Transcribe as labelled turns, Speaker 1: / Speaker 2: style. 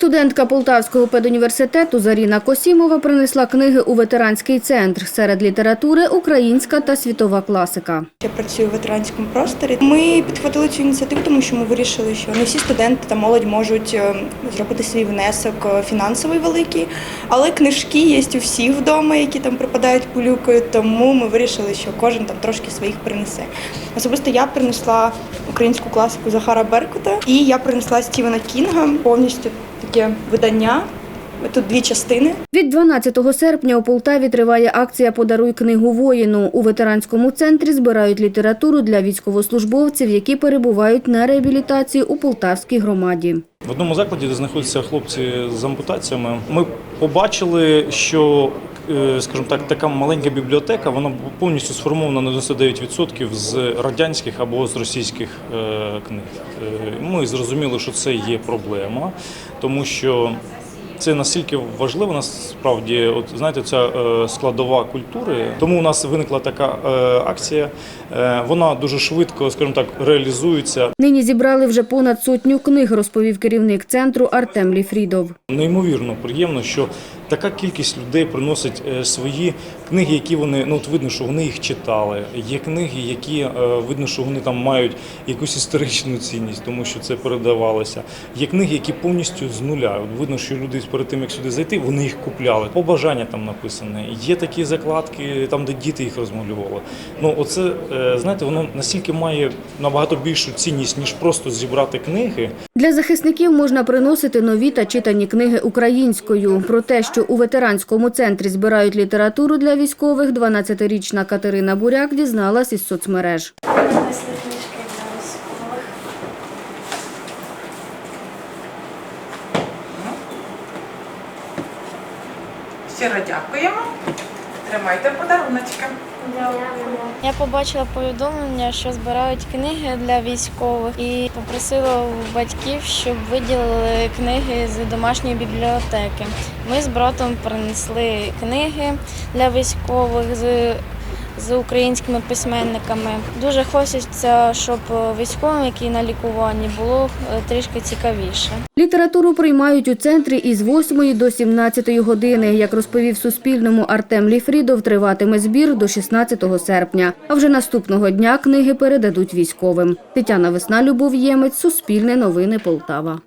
Speaker 1: Студентка Полтавського педуніверситету Заріна Косімова принесла книги у ветеранський центр. Серед літератури українська та світова класика.
Speaker 2: Я працюю в ветеранському просторі. Ми підхватили цю ініціативу, тому що ми вирішили, що не всі студенти та молодь можуть е, зробити свій внесок е, фінансовий великий, але книжки є у всіх вдома, які там припадають пилюкою. Тому ми вирішили, що кожен там трошки своїх принесе. Особисто я принесла українську класику Захара Беркута, і я принесла Стівена Кінга повністю таке видання. Тут дві частини.
Speaker 1: Від 12 серпня у Полтаві триває акція «Подаруй книгу воїну». У ветеранському центрі збирають літературу для військовослужбовців, які перебувають на реабілітації у Полтавській громаді.
Speaker 3: В одному закладі, де знаходяться хлопці з ампутаціями, ми побачили, що скажімо так, така маленька бібліотека, вона повністю сформована на 99% з радянських або з російських е, книг. Е, Ми зрозуміли, що це є проблема, тому що це настільки важливо, насправді, от знаєте, ця е, складова культури. Тому у нас виникла така е, акція. Е, Вона дуже швидко, скажімо так, реалізується.
Speaker 1: Нині зібрали вже понад сотню книг, розповів керівник центру Артем Ліфрідов.
Speaker 3: Неймовірно приємно, що така кількість людей приносить е, свої книги, які вони ну от видно, що вони їх читали. Є книги, які е, видно, що вони там мають якусь історичну цінність, тому що це передавалося. Є книги, які повністю з нуля. От видно, що люди перед тим як сюди зайти, вони їх купляли. Побажання там написане. Є такі закладки, там де діти їх розмалювали. Ну оце е, знаєте, воно настільки має набагато більшу цінність ніж просто зібрати книги.
Speaker 1: Для захисників можна приносити нові та читані книги українською. Про те, що у ветеранському центрі збирають літературу для військових, 12-річна Катерина Буряк дізналась із соцмереж.
Speaker 4: Все дякуємо. Тримайте подаруночки.
Speaker 5: Я побачила повідомлення, що збирають книги для військових, і попросила батьків, щоб виділили книги з домашньої бібліотеки. Ми з братом принесли книги для військових з, з українськими письменниками. Дуже хочеться, щоб військовим, які на лікуванні, було е, трішки цікавіше.
Speaker 1: Літературу приймають у центрі із 8 до 17 години. Як розповів Суспільному Артем Ліфрідов, триватиме збір до 16 серпня. А вже наступного дня книги передадуть військовим. Тетяна Весна, Любов Ємець, Суспільне новини Полтава.